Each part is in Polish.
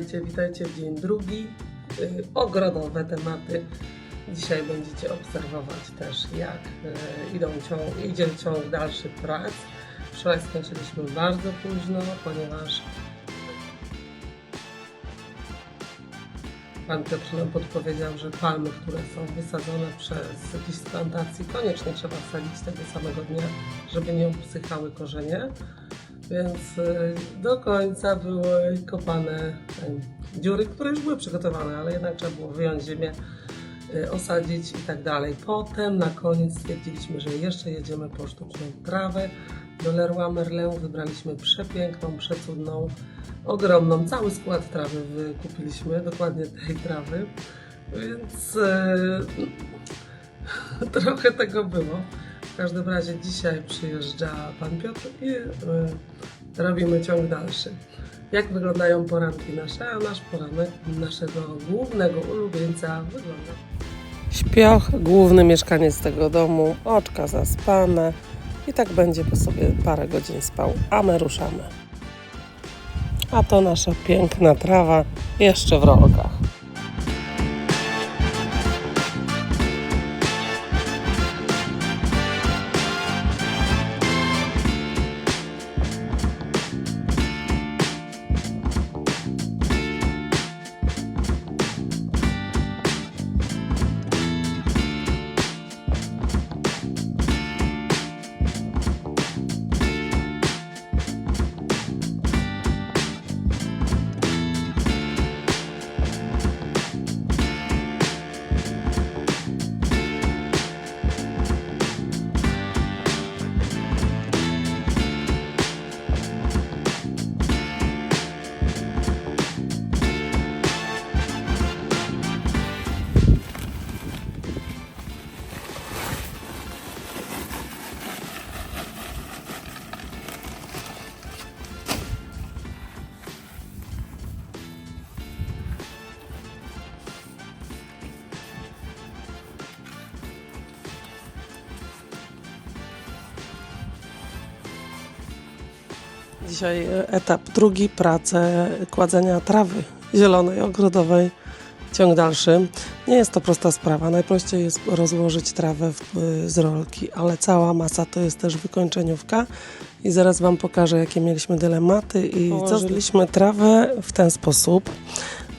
witajcie, witajcie w dzień drugi. Yy, ogrodowe tematy. Dzisiaj będziecie obserwować też, jak yy, idą ciąg, idzie ciąg dalszych prac. Wczoraj skończyliśmy bardzo późno, ponieważ Pan Piotr nam podpowiedział, że palmy, które są wysadzone przez jakieś z plantacji, koniecznie trzeba wsadzić tego samego dnia, żeby nie usychały korzenie. Więc y, do końca były kopane em, dziury, które już były przygotowane, ale jednak trzeba było wyjąć ziemię, y, osadzić i tak dalej. Potem na koniec stwierdziliśmy, że jeszcze jedziemy po sztuczną trawę. Do Leroy Merlin wybraliśmy przepiękną, przecudną, ogromną, cały skład trawy wykupiliśmy, dokładnie tej trawy. Więc y, trochę tego było. W każdym razie dzisiaj przyjeżdża Pan Piotr i y, robimy ciąg dalszy. Jak wyglądają poranki nasze, a nasz poranek naszego głównego ulubieńca wygląda. Śpioch, główny mieszkaniec tego domu, oczka zaspane i tak będzie po sobie parę godzin spał, a my ruszamy. A to nasza piękna trawa jeszcze w rogach. Dzisiaj etap drugi, prace kładzenia trawy zielonej, ogrodowej. Ciąg dalszy. Nie jest to prosta sprawa. Najprościej jest rozłożyć trawę w, z rolki, ale cała masa to jest też wykończeniówka. I zaraz Wam pokażę, jakie mieliśmy dylematy i co zrobiliśmy trawę w ten sposób.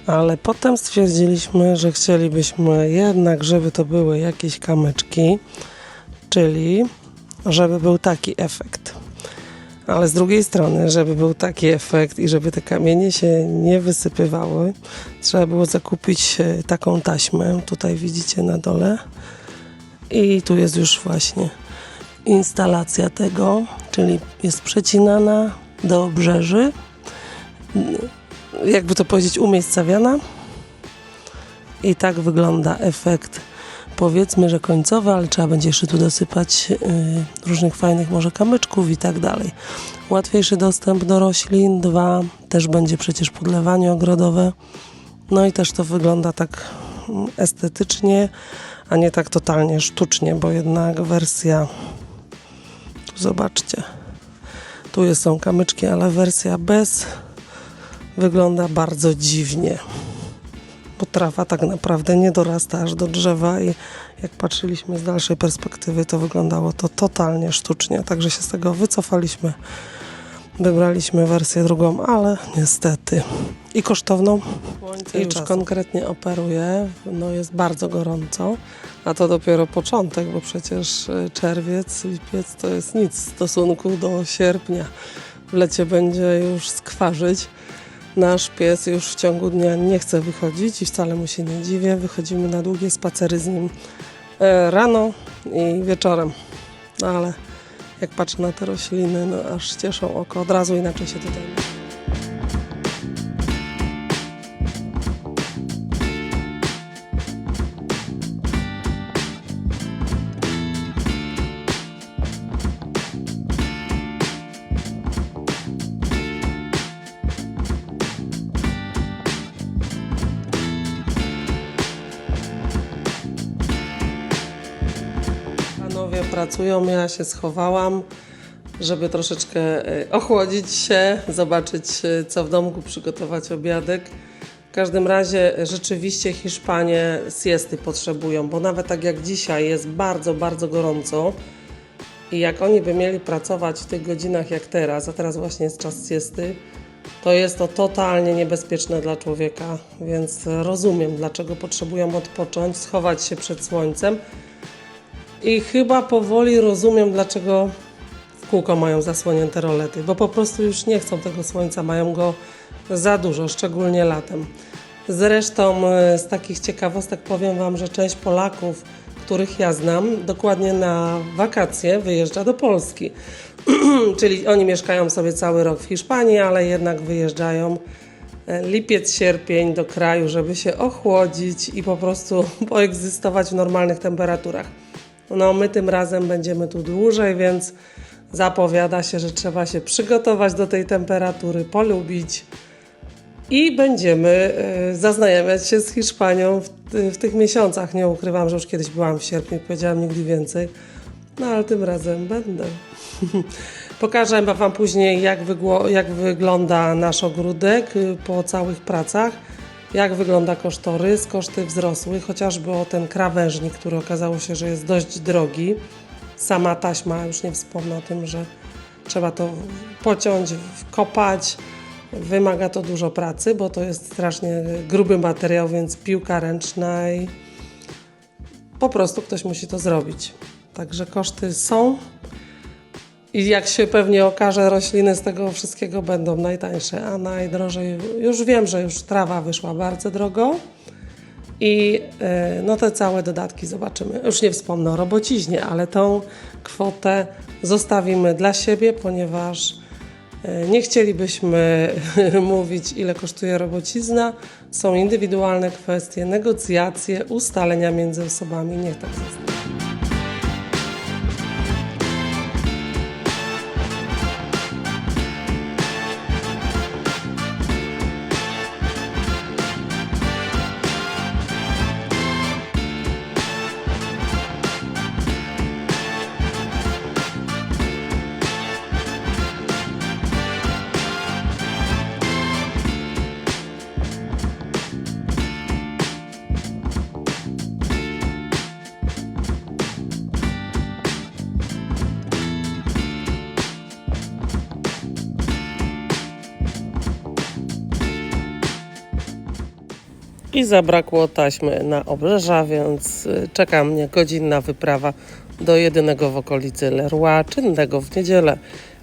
Ale potem stwierdziliśmy, że chcielibyśmy jednak, żeby to były jakieś kamyczki, czyli żeby był taki efekt. Ale z drugiej strony, żeby był taki efekt i żeby te kamienie się nie wysypywały, trzeba było zakupić e, taką taśmę. Tutaj widzicie na dole. I tu jest już właśnie instalacja tego, czyli jest przecinana do obrzeży. Jakby to powiedzieć, umiejscawiana. I tak wygląda efekt powiedzmy, że końcowy, ale trzeba będzie jeszcze tu dosypać y, różnych fajnych może kamyczków i tak dalej. Łatwiejszy dostęp do roślin, dwa, też będzie przecież podlewanie ogrodowe. No i też to wygląda tak mm, estetycznie, a nie tak totalnie sztucznie, bo jednak wersja, zobaczcie, tu jest, są kamyczki, ale wersja bez wygląda bardzo dziwnie bo trawa tak naprawdę nie dorasta aż do drzewa i jak patrzyliśmy z dalszej perspektywy, to wyglądało to totalnie sztucznie, także się z tego wycofaliśmy. Wybraliśmy wersję drugą, ale niestety i kosztowną. I już konkretnie operuje, no jest bardzo gorąco, a to dopiero początek, bo przecież y, czerwiec, lipiec to jest nic w stosunku do sierpnia. W lecie będzie już skwarzyć. Nasz pies już w ciągu dnia nie chce wychodzić i wcale mu się nie dziwię. Wychodzimy na długie spacery z nim e, rano i wieczorem. No ale jak patrzę na te rośliny, no aż cieszą oko. Od razu inaczej się tutaj. Pracują, ja się schowałam. żeby troszeczkę e, ochłodzić się, zobaczyć e, co w domku, przygotować obiadek. W każdym razie e, rzeczywiście Hiszpanie siesty potrzebują, bo nawet tak jak dzisiaj jest bardzo, bardzo gorąco i jak oni by mieli pracować w tych godzinach jak teraz, a teraz właśnie jest czas siesty, to jest to totalnie niebezpieczne dla człowieka, więc rozumiem, dlaczego potrzebują odpocząć, schować się przed słońcem. I chyba powoli rozumiem, dlaczego w kółko mają zasłonięte rolety, bo po prostu już nie chcą tego słońca, mają go za dużo, szczególnie latem. Zresztą e, z takich ciekawostek powiem Wam, że część Polaków, których ja znam, dokładnie na wakacje wyjeżdża do Polski. Czyli oni mieszkają sobie cały rok w Hiszpanii, ale jednak wyjeżdżają e, lipiec, sierpień do kraju, żeby się ochłodzić i po prostu poegzystować w normalnych temperaturach. No, my tym razem będziemy tu dłużej, więc zapowiada się, że trzeba się przygotować do tej temperatury, polubić i będziemy e, zaznajamiać się z Hiszpanią w, w tych miesiącach. Nie ukrywam, że już kiedyś byłam w sierpniu, powiedziałam nigdy więcej, no ale tym razem będę. Pokażę Wam później, jak, jak wygląda nasz ogródek y, po całych pracach, jak wygląda kosztorys. Koszty wzrosły, chociażby o ten krawężnik, który okazało się, że jest dość drogi. Sama taśma, już nie wspomnę o tym, że trzeba to pociąć, wkopać. Wymaga to dużo pracy, bo to jest strasznie gruby materiał, więc piłka ręczna i po prostu ktoś musi to zrobić. Także koszty są. I jak się pewnie okaże, rośliny z tego wszystkiego będą najtańsze, a najdrożej, już wiem, że już trawa wyszła bardzo drogo. I e, no te całe dodatki zobaczymy. Już nie wspomnę o robociźnie, ale tą kwotę zostawimy dla siebie, ponieważ e, nie chcielibyśmy mówić, ile kosztuje robocizna. Są indywidualne kwestie, negocjacje, ustalenia między osobami. Niech tak zostanie. I zabrakło taśmy na obrzeża, więc y, czeka mnie godzinna wyprawa do jedynego w okolicy Leroy, czynnego w niedzielę,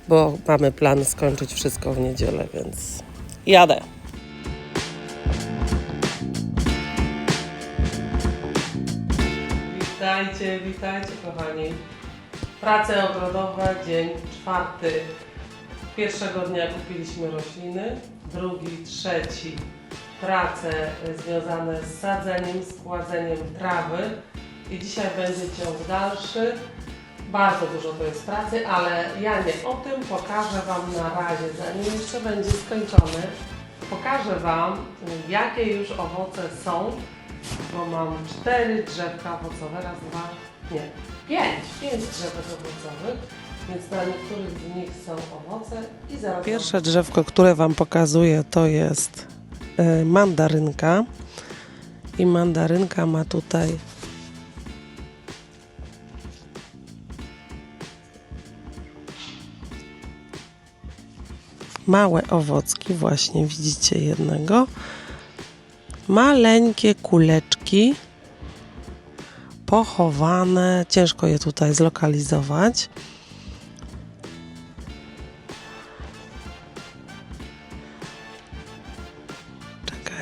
bo mamy plan skończyć wszystko w niedzielę, więc jadę. Witajcie, witajcie kochani. Prace ogrodowe, dzień czwarty. Pierwszego dnia kupiliśmy rośliny, drugi, trzeci prace y, związane z sadzeniem, składzeniem trawy i dzisiaj będzie ciąg dalszy. Bardzo dużo to jest pracy, ale ja nie o tym pokażę Wam na razie, zanim jeszcze będzie skończony. Pokażę Wam, jakie już owoce są, bo mam cztery drzewka owocowe, raz, dwa, nie, pięć, pięć drzewek owocowych, więc na niektórych z nich są owoce i zaraz... Pierwsze drzewko, które Wam pokazuję, to jest mandarynka i mandarynka ma tutaj małe owocki, właśnie widzicie jednego, maleńkie kuleczki pochowane, ciężko je tutaj zlokalizować.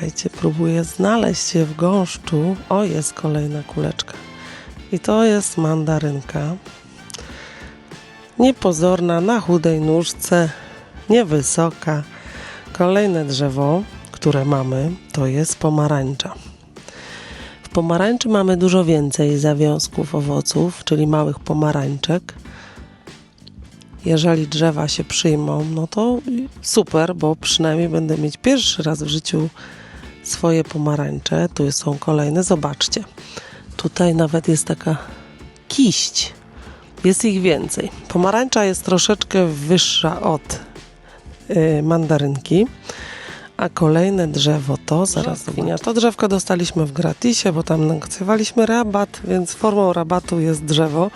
Czekajcie, próbuję znaleźć je w gąszczu. O, jest kolejna kuleczka. I to jest mandarynka. Niepozorna, na chudej nóżce, niewysoka. Kolejne drzewo, które mamy, to jest pomarańcza. W pomarańczy mamy dużo więcej zawiązków owoców, czyli małych pomarańczek. Jeżeli drzewa się przyjmą, no to super, bo przynajmniej będę mieć pierwszy raz w życiu swoje pomarańcze. Tu są kolejne, zobaczcie. Tutaj nawet jest taka kiść. Jest ich więcej. Pomarańcza jest troszeczkę wyższa od y, mandarynki. A kolejne drzewo to, zaraz winia, to drzewko dostaliśmy w gratisie, bo tam negocjowaliśmy rabat, więc formą rabatu jest drzewo.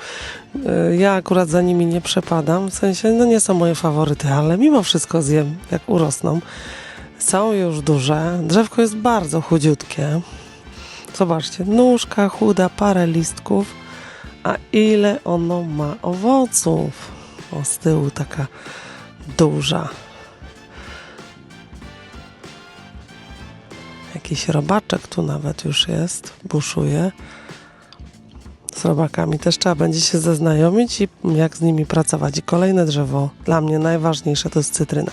Y, Ja akurat za nimi nie przepadam, w sensie no nie są moje faworyty, ale mimo wszystko zjem, jak urosną. Są już duże, drzewko jest bardzo chudziutkie. Zobaczcie, nóżka chuda, parę listków, a ile ono ma owoców. O, z tyłu taka duża. Jakiś robaczek tu nawet już jest, buszuje. Z robakami też trzeba będzie się zaznajomić i jak z nimi pracować. I kolejne drzewo, dla mnie najważniejsze, to jest cytryna.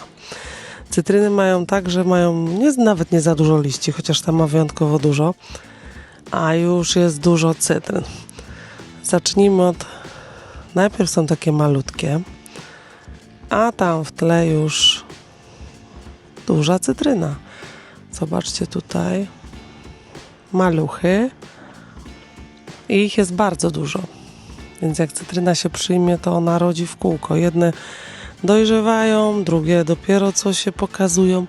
Cytryny mają tak, że mają nie, nawet nie za dużo liści, chociaż tam ma wyjątkowo dużo, a już jest dużo cytryn. Zacznijmy od. Najpierw są takie malutkie, a tam w tle już duża cytryna. Zobaczcie tutaj. Maluchy. I ich jest bardzo dużo. Więc jak cytryna się przyjmie, to ona rodzi w kółko. Jedne dojrzewają, drugie dopiero co się pokazują.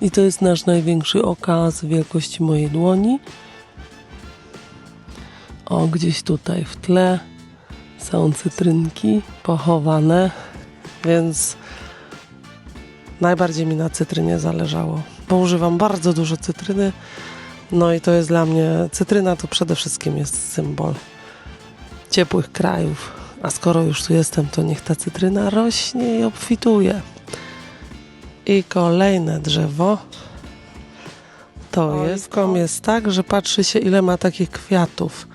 I to jest nasz największy okaz wielkości mojej dłoni. O, gdzieś tutaj w tle są cytrynki pochowane, więc najbardziej mi na cytrynie zależało, bo używam bardzo dużo cytryny. No i to jest dla mnie, cytryna to przede wszystkim jest symbol ciepłych krajów. A skoro już tu jestem, to niech ta cytryna rośnie i obfituje. I kolejne drzewo to jest, kom jest tak, że patrzy się ile ma takich kwiatów.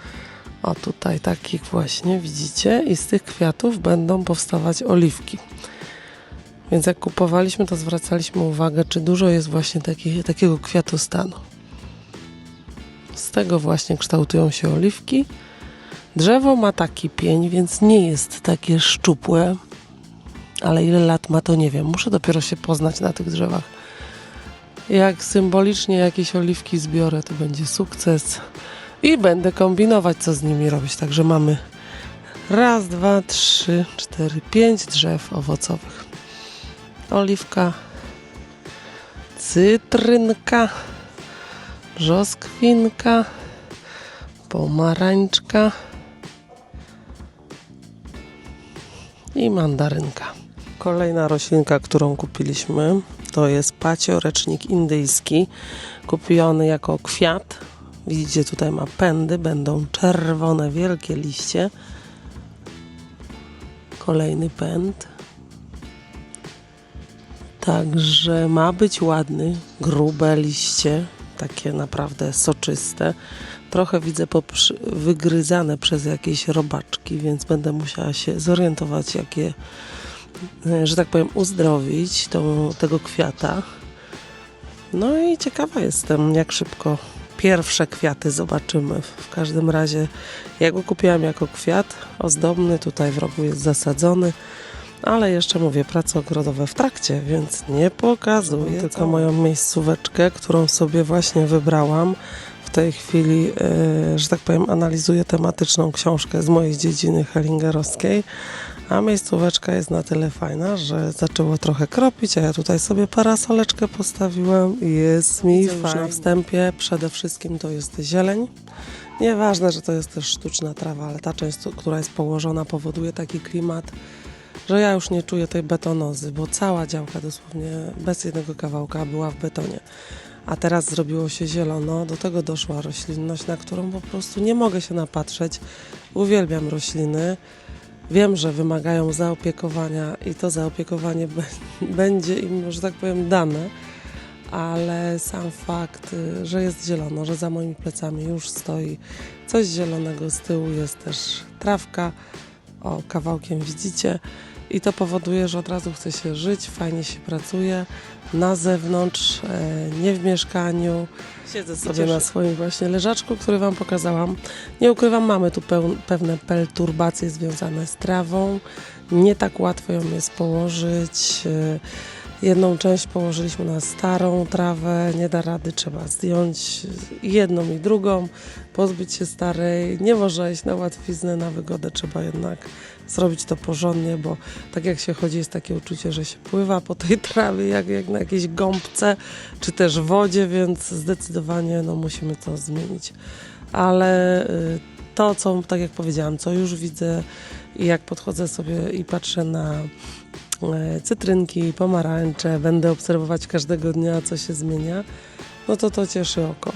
O tutaj takich właśnie widzicie i z tych kwiatów będą powstawać oliwki. Więc jak kupowaliśmy, to zwracaliśmy uwagę, czy dużo jest właśnie taki, takiego kwiatostanu. Z tego właśnie kształtują się oliwki. Drzewo ma taki pień, więc nie jest takie szczupłe, ale ile lat ma, to nie wiem. Muszę dopiero się poznać na tych drzewach. Jak symbolicznie jakieś oliwki zbiorę, to będzie sukces. I będę kombinować, co z nimi robić. Także mamy raz, dwa, trzy, cztery, pięć drzew owocowych. Oliwka, cytrynka, brzoskwinka, pomarańczka i mandarynka. Kolejna roślinka, którą kupiliśmy, to jest paciorecznik indyjski, kupiony jako kwiat. Widzicie, tutaj ma pędy, będą czerwone, wielkie liście. Kolejny pęd. Także ma być ładny, grube liście, takie naprawdę soczyste. Trochę widzę wygryzane przez jakieś robaczki, więc będę musiała się zorientować, jak je, e, że tak powiem, uzdrowić tą, tego kwiata. No i ciekawa jestem, jak szybko pierwsze kwiaty zobaczymy. W każdym razie, ja go kupiłam jako kwiat ozdobny, tutaj w rogu jest zasadzony. Ale jeszcze mówię, prace ogrodowe w trakcie, więc nie pokazuję tylko moją miejscóweczkę, którą sobie właśnie wybrałam. W tej chwili, e, że tak powiem, analizuję tematyczną książkę z mojej dziedziny hellingerowskiej. A miejscóweczka jest na tyle fajna, że zaczęło trochę kropić, a ja tutaj sobie parasoleczkę postawiłam i jest mi Widzę fajnie. Na wstępie przede wszystkim to jest zieleń. Nieważne, że to jest też sztuczna trawa, ale ta część, która jest położona, powoduje taki klimat, że ja już nie czuję tej betonozy, bo cała działka dosłownie bez jednego kawałka była w betonie. A teraz zrobiło się zielono, do tego doszła roślinność, na którą po prostu nie mogę się napatrzeć. Uwielbiam rośliny. Wiem, że wymagają zaopiekowania i to zaopiekowanie będzie im, że tak powiem, dane, ale sam fakt, y, że jest zielono, że za moimi plecami już stoi coś zielonego, z tyłu jest też trawka, o kawałkiem widzicie i to powoduje, że od razu chce się żyć, fajnie się pracuje na zewnątrz, e, nie w mieszkaniu. Siedzę sobie na swoim właśnie leżaczku, który Wam pokazałam. Nie ukrywam, mamy tu pewne perturbacje związane z trawą. Nie tak łatwo ją jest położyć. e, Jedną część położyliśmy na starą trawę, nie da rady, trzeba zdjąć jedną i drugą, pozbyć się starej. Nie można iść na łatwiznę, na wygodę, trzeba jednak zrobić to porządnie, bo tak jak się chodzi, jest takie uczucie, że się pływa po tej trawie, jak, jak na jakiejś gąbce, czy też wodzie, więc zdecydowanie no, musimy to zmienić. Ale y, to, co, tak jak powiedziałam, co już widzę i jak podchodzę sobie i patrzę na e, cytrynki, pomarańcze, będę obserwować każdego dnia, co się zmienia, no to to cieszy oko.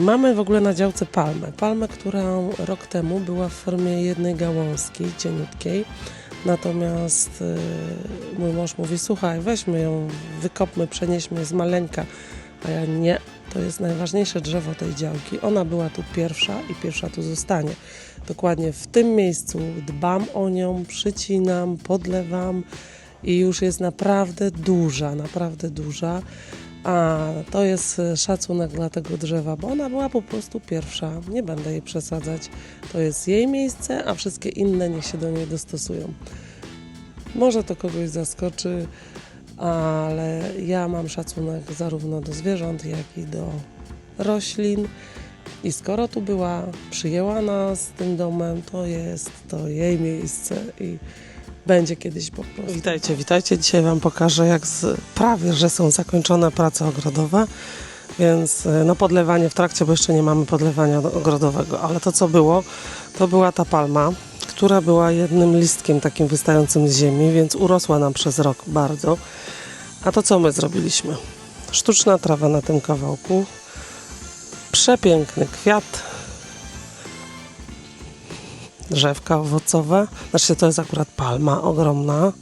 Mamy w ogóle na działce palmę. Palmę, która rok temu była w formie jednej gałązki, cieniutkiej. Natomiast e, mój mąż mówi, słuchaj, weźmy ją, wykopmy, przenieśmy z maleńka. A ja nie, to jest najważniejsze drzewo tej działki. Ona była tu pierwsza i pierwsza tu zostanie. Dokładnie w tym miejscu dbam o nią, przycinam, podlewam i już jest naprawdę duża, naprawdę duża. A to jest e, szacunek dla tego drzewa, bo ona była po prostu pierwsza. Nie będę jej przesadzać. To jest jej miejsce, a wszystkie inne niech się do niej dostosują. Może to kogoś zaskoczy, ale ja mam szacunek zarówno do zwierząt, jak i do roślin. I skoro tu była, przyjęła nas tym domem, to jest to jej miejsce i będzie kiedyś po prostu. Witajcie, witajcie. Dzisiaj Wam pokażę, jak z, prawie, że są zakończone prace ogrodowe. Więc e, no podlewanie w trakcie, bo jeszcze nie mamy podlewania ogrodowego, ale to co było, to była ta palma, która była jednym listkiem takim wystającym z ziemi, więc urosła nam przez rok bardzo. A to co my zrobiliśmy? Sztuczna trawa na tym kawałku, przepiękny kwiat, drzewka owocowe, znaczy to jest akurat palma ogromna,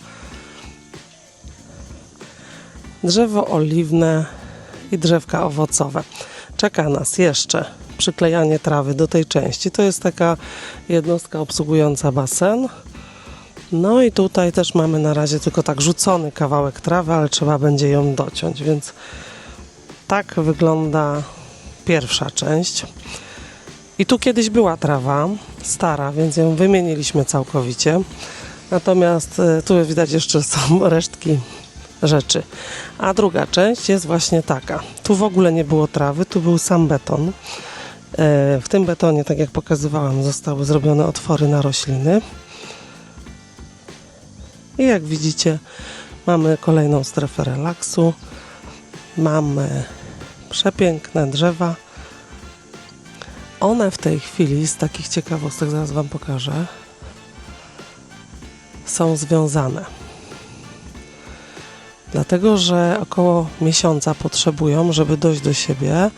drzewo oliwne i drzewka owocowe. Czeka nas jeszcze przyklejanie trawy do tej części. To jest taka jednostka obsługująca basen. No i tutaj też mamy na razie tylko tak rzucony kawałek trawy, ale trzeba będzie ją dociąć, więc tak wygląda pierwsza część. I tu kiedyś była trawa stara, więc ją wymieniliśmy całkowicie. Natomiast e, tu widać jeszcze są resztki rzeczy. A druga część jest właśnie taka. Tu w ogóle nie było trawy, tu był sam beton. E, W tym betonie, tak jak pokazywałam, zostały zrobione otwory na rośliny. I jak widzicie, mamy kolejną strefę relaksu. Mamy przepiękne drzewa. One w tej chwili, z takich ciekawostek, zaraz Wam pokażę, są związane. Dlatego, że około miesiąca potrzebują, żeby dojść do siebie,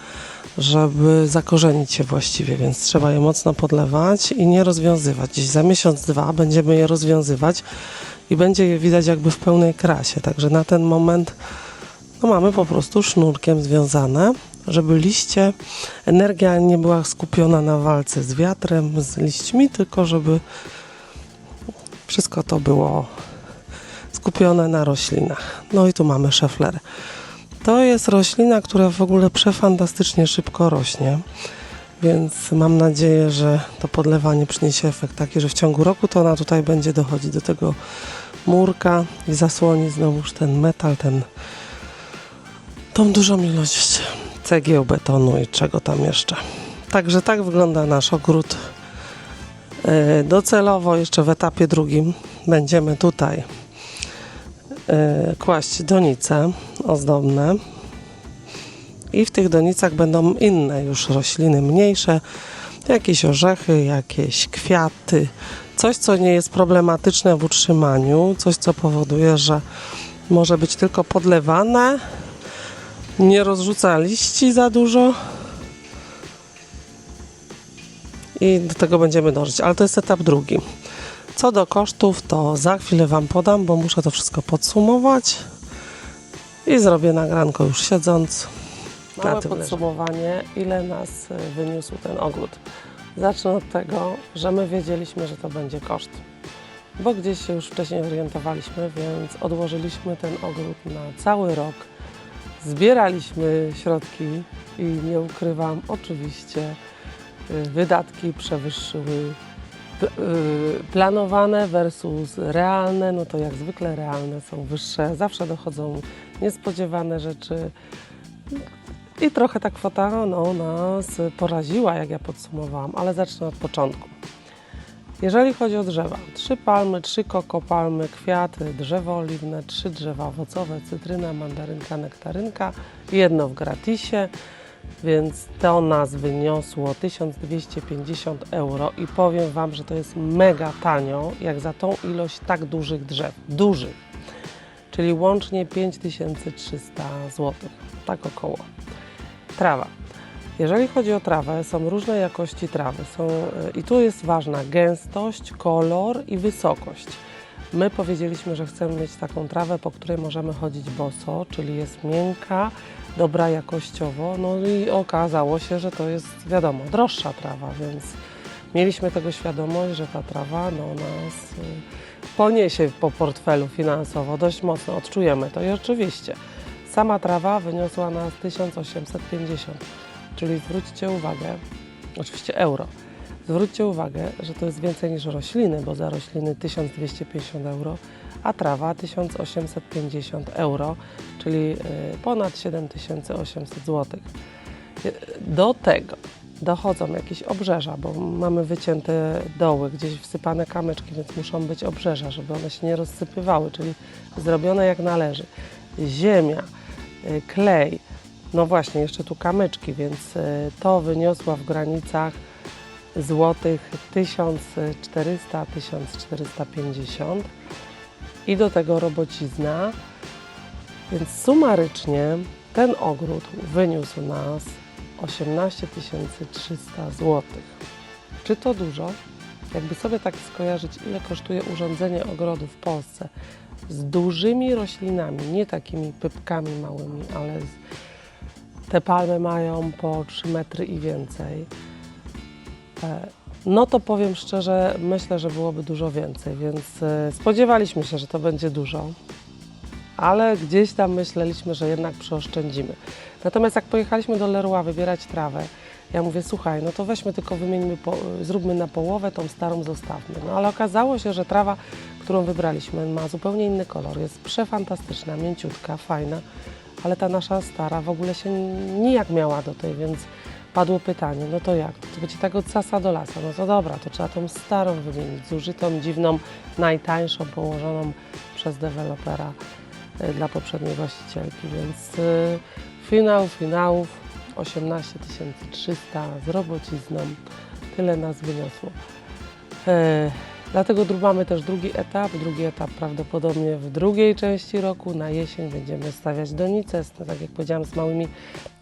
żeby zakorzenić się właściwie, więc trzeba je mocno podlewać i nie rozwiązywać. Za miesiąc, dwa będziemy je rozwiązywać i będzie je widać jakby w pełnej krasie. Także na ten moment no mamy po prostu sznurkiem związane, żeby liście, energia nie była skupiona na walce z wiatrem, z liśćmi, tylko żeby wszystko to było skupione na roślinach. No i tu mamy szefler. To jest roślina, która w ogóle przefantastycznie szybko rośnie, więc mam nadzieję, że to podlewanie przyniesie efekt taki, że w ciągu roku to ona tutaj będzie dochodzić do tego murka i zasłoni znowuż ten metal, ten, tą dużą ilość cegieł, betonu i czego tam jeszcze. Także tak wygląda nasz ogród. E, Docelowo jeszcze w etapie drugim będziemy tutaj kłaść donice ozdobne. I w tych donicach będą inne już rośliny mniejsze, jakieś orzechy, jakieś kwiaty, coś co nie jest problematyczne w utrzymaniu, coś co powoduje, że może być tylko podlewane, nie rozrzuca liści za dużo. I do tego będziemy dążyć, ale to jest etap drugi. Co do kosztów, to za chwilę Wam podam, bo muszę to wszystko podsumować i zrobię nagranko już siedząc. Małe podsumowanie, ile nas e, wyniósł ten ogród. Zacznę od tego, że my wiedzieliśmy, że to będzie koszt, bo gdzieś się już wcześniej orientowaliśmy, więc odłożyliśmy ten ogród na cały rok. Zbieraliśmy środki i nie ukrywam, oczywiście y, wydatki przewyższyły y, planowane versus realne, no to jak zwykle realne są wyższe. Zawsze dochodzą niespodziewane rzeczy. I trochę ta kwota no, nas poraziła, jak ja podsumowałam, ale zacznę od początku. Jeżeli chodzi o drzewa, trzy palmy, trzy kokopalmy, kwiaty, drzewo oliwne, trzy drzewa owocowe, cytryna, mandarynka, nektarynka, jedno w gratisie, więc to nas wyniosło 1250 euro i powiem Wam, że to jest mega tanio, jak za tą ilość tak dużych drzew, dużych, czyli łącznie 5300 zł, tak około. Trawa. Jeżeli chodzi o trawę, są różne jakości trawy. Są, y, I tu jest ważna gęstość, kolor i wysokość. My powiedzieliśmy, że chcemy mieć taką trawę, po której możemy chodzić boso, czyli jest miękka, dobra jakościowo. No i okazało się, że to jest, wiadomo, droższa trawa, więc mieliśmy tego świadomość, że ta trawa no, nas y, poniesie po portfelu finansowo dość mocno. Odczujemy to i oczywiście. Sama trawa wyniosła nas 1850 Czyli zwróćcie uwagę, oczywiście euro, zwróćcie uwagę, że to jest więcej niż rośliny, bo za rośliny 1250 euro, a trawa 1850 euro, czyli y, ponad 7800 zł. Do tego dochodzą jakieś obrzeża, bo mamy wycięte doły, gdzieś wsypane kamyczki, więc muszą być obrzeża, żeby one się nie rozsypywały, czyli zrobione jak należy. Ziemia, y, klej, no właśnie, jeszcze tu kamyczki, więc y, to wyniosła w granicach złotych 1400-1450 i do tego robocizna. Więc sumarycznie ten ogród wyniósł nas 18 300 zł. Czy to dużo? Jakby sobie tak skojarzyć, ile kosztuje urządzenie ogrodu w Polsce z dużymi roślinami, nie takimi pypkami małymi, ale z te palmy mają po 3 metry i więcej. E, No to powiem szczerze, myślę, że byłoby dużo więcej, więc e, spodziewaliśmy się, że to będzie dużo, ale gdzieś tam myśleliśmy, że jednak przeoszczędzimy. Natomiast jak pojechaliśmy do Leroy wybierać trawę, ja mówię, słuchaj, no to weźmy tylko wymieńmy, po, zróbmy na połowę, tą starą zostawmy. No ale okazało się, że trawa, którą wybraliśmy, ma zupełnie inny kolor, jest przefantastyczna, mięciutka, fajna ale ta nasza stara w ogóle się nijak miała do tej, więc padło pytanie, no to jak? To będzie tak od sasa do lasa. No to dobra, to trzeba tą starą wymienić, zużytą, dziwną, najtańszą, położoną przez dewelopera y, dla poprzedniej właścicielki, więc y, finał finałów 18 300 z robocizną, tyle nas wyniosło. Dlatego mamy też drugi etap. Drugi etap prawdopodobnie w drugiej części roku, na jesień będziemy stawiać donice, tak jak powiedziałam, z małymi,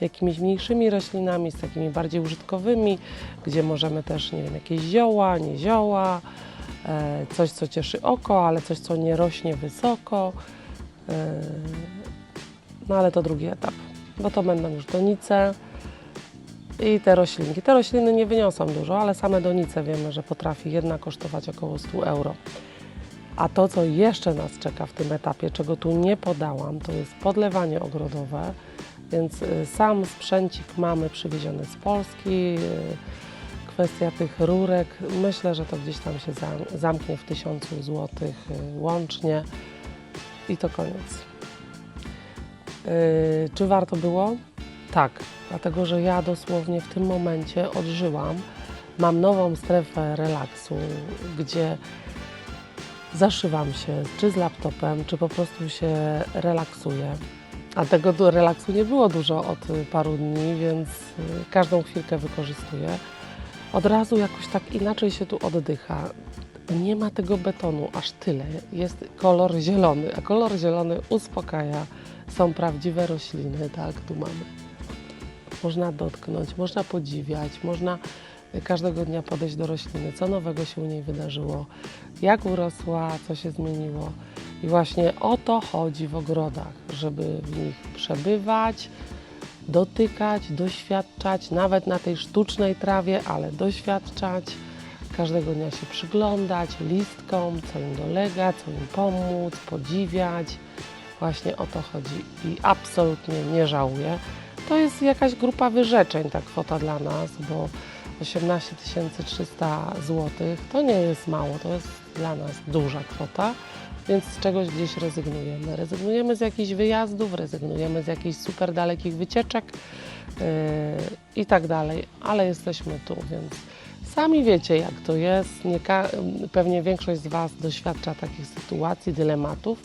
jakimiś mniejszymi roślinami, z takimi bardziej użytkowymi, gdzie możemy też, nie wiem, jakieś zioła, nie zioła, e, coś, co cieszy oko, ale coś, co nie rośnie wysoko. E, no ale to drugi etap, bo to będą już donice i te roślinki. Te rośliny nie wyniosą dużo, ale same donice wiemy, że potrafi jedna kosztować około 100 euro. A to, co jeszcze nas czeka w tym etapie, czego tu nie podałam, to jest podlewanie ogrodowe. Więc y, sam sprzęcik mamy przywieziony z Polski. y, Kwestia tych rurek, myślę, że to gdzieś tam się zam- zamknie w 1000 zł łącznie i to koniec. Czy warto było? Tak, dlatego że ja dosłownie w tym momencie odżyłam. Mam nową strefę relaksu, gdzie zaszywam się czy z laptopem, czy po prostu się relaksuję. A tego relaksu nie było dużo od paru dni, więc każdą chwilkę wykorzystuję. Od razu jakoś tak inaczej się tu oddycha. Nie ma tego betonu aż tyle. Jest kolor zielony, a kolor zielony uspokaja. Są prawdziwe rośliny, tak, tu mamy można dotknąć, można podziwiać, można każdego dnia podejść do rośliny, co nowego się u niej wydarzyło, jak urosła, co się zmieniło. I właśnie o to chodzi w ogrodach, żeby w nich przebywać, dotykać, doświadczać, nawet na tej sztucznej trawie, ale doświadczać, każdego dnia się przyglądać listkom, co im dolega, co im pomóc, podziwiać. Właśnie o to chodzi i absolutnie nie żałuję. To jest jakaś grupa wyrzeczeń, ta kwota dla nas, bo 18 300 zł. To nie jest mało, to jest dla nas duża kwota, więc z czegoś gdzieś rezygnujemy. Rezygnujemy z jakichś wyjazdów, rezygnujemy z jakichś super dalekich wycieczek yy, i tak dalej, ale jesteśmy tu, więc sami wiecie jak to jest. Nie pewnie większość z Was doświadcza takich sytuacji, dylematów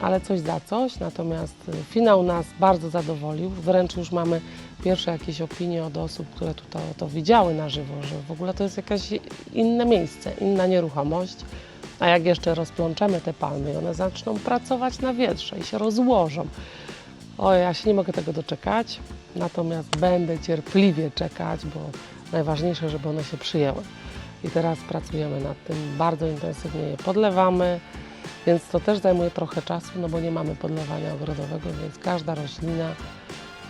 ale coś za coś. Natomiast y, finał nas bardzo zadowolił. Wręcz już mamy pierwsze jakieś opinie od osób, które tutaj to widziały na żywo, że w ogóle to jest jakieś inne miejsce, inna nieruchomość. A jak jeszcze rozplączemy te palmy i one zaczną pracować na wietrze i się rozłożą. O, ja się nie mogę tego doczekać, natomiast będę cierpliwie czekać, bo najważniejsze, żeby one się przyjęły. I teraz pracujemy nad tym bardzo intensywnie, je podlewamy, więc to też zajmuje trochę czasu, no bo nie mamy podlewania ogrodowego, więc każda roślina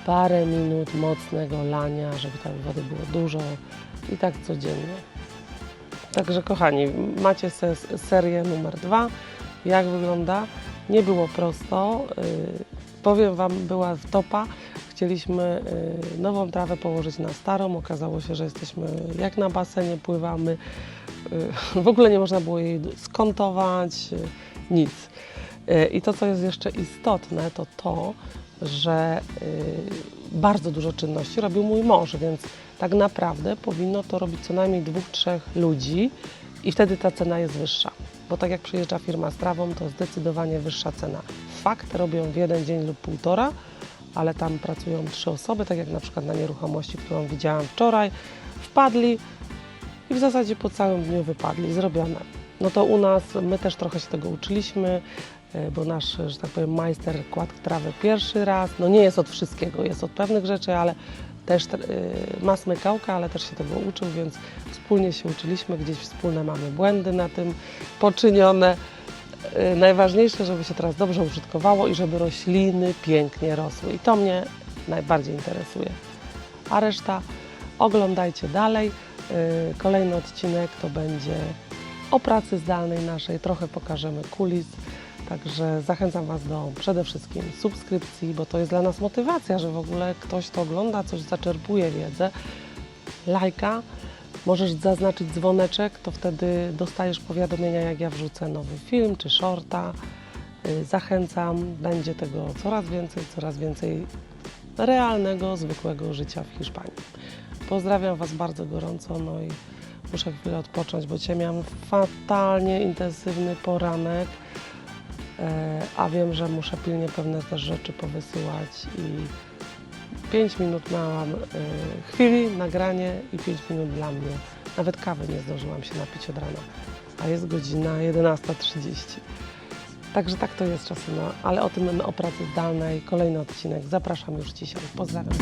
parę minut mocnego lania, żeby tej wody było dużo i tak codziennie. Także kochani, macie se- serię numer dwa. Jak wygląda? Nie było prosto. Yy, powiem Wam, była w topa. Chcieliśmy yy, nową trawę położyć na starą. Okazało się, że jesteśmy jak na basenie, pływamy. Yy, w ogóle nie można było jej skontować, yy, nic. Yy, I to, co jest jeszcze istotne, to to, że yy, bardzo dużo czynności robił mój mąż, więc tak naprawdę powinno to robić co najmniej dwóch, trzech ludzi i wtedy ta cena jest wyższa. Bo tak jak przyjeżdża firma z trawą, to zdecydowanie wyższa cena. Fakt, robią w jeden dzień lub półtora, ale tam pracują trzy osoby, tak jak na przykład na nieruchomości, którą widziałam wczoraj, wpadli i w zasadzie po całym dniu wypadli, zrobione. No to u nas, my też trochę się tego uczyliśmy, e, bo nasz, że tak powiem, majster kładł trawę pierwszy raz. No nie jest od wszystkiego, jest od pewnych rzeczy, ale też e, ma smykałkę, ale też się tego uczył, więc wspólnie się uczyliśmy, gdzieś wspólne mamy błędy na tym poczynione. E, Najważniejsze, żeby się teraz dobrze użytkowało i żeby rośliny pięknie rosły. I to mnie najbardziej interesuje. A reszta oglądajcie dalej. Kolejny odcinek to będzie o pracy zdalnej naszej, trochę pokażemy kulis. Także zachęcam Was do przede wszystkim subskrypcji, bo to jest dla nas motywacja, że w ogóle ktoś to ogląda, coś zaczerpuje wiedzę. Lajka, możesz zaznaczyć dzwoneczek, to wtedy dostajesz powiadomienia, jak ja wrzucę nowy film czy shorta. Y, Zachęcam, będzie tego coraz więcej, coraz więcej realnego, zwykłego życia w Hiszpanii. Pozdrawiam Was bardzo gorąco, no i muszę chwilę odpocząć, bo dzisiaj miałam fatalnie intensywny poranek, e, a wiem, że muszę pilnie pewne też rzeczy powysyłać i 5 minut miałam e, chwili, nagranie i 5 minut dla mnie. Nawet kawy nie zdążyłam się napić od rana, a jest godzina 11.30. Także tak to jest czasem, no, ale o tym o pracy zdalnej, kolejny odcinek. Zapraszam już dzisiaj. Pozdrawiam.